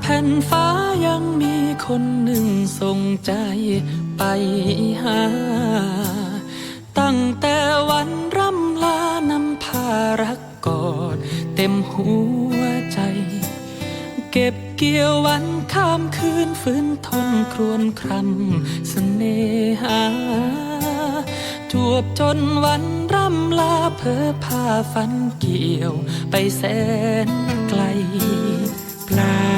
แผ่นฟ้ายังมีคนหนึ่งส่งใจไปหา ตั้งแต่วันร่ำลานำพารักกอดเต็มหัวใจ เก็บเกี่ยววันข้ามคืนฝืนทนครวนครำเสน่หา จวบจนวันร่ำลาเพอพาฝันเกี่ยวไปแสนไกลปลา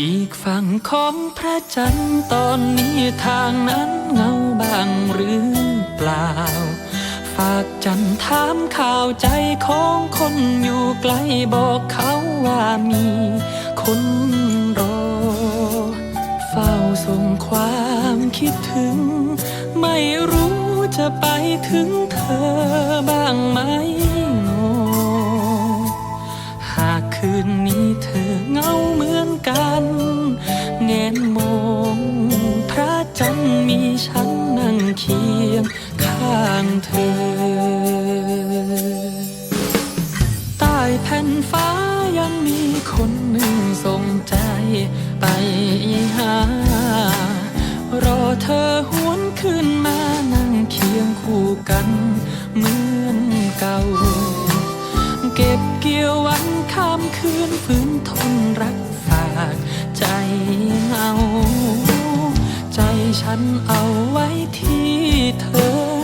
อีกฝั่งของพระจันทร์ตอนนี้ทางนั้นเงาบางหรือเปล่า ฝากจันทร์ถามข่าวใจของคนอยู่ไกลบอกเขาว่ามีคนรอ เฝ้าส่งความคิดถึง ไม่รู้จะไปถึงเธอบ้างไหมโนหากคืนนี้เธอเหงาเหมือนกัน แงนมองพระจันทร์มีฉันนั่งเคียงข้างเธอ ใต้แผ่นฟ้ายังมีคนหนึ่งส่งใจไปหา รอเธอหวนขึ้นมานั่งเคียงคู่กันเหมือนเก่า เก็บเกี่ยววันข้ามคืนฝืนทน เอา ใจฉันเอาไว้ที่เธอ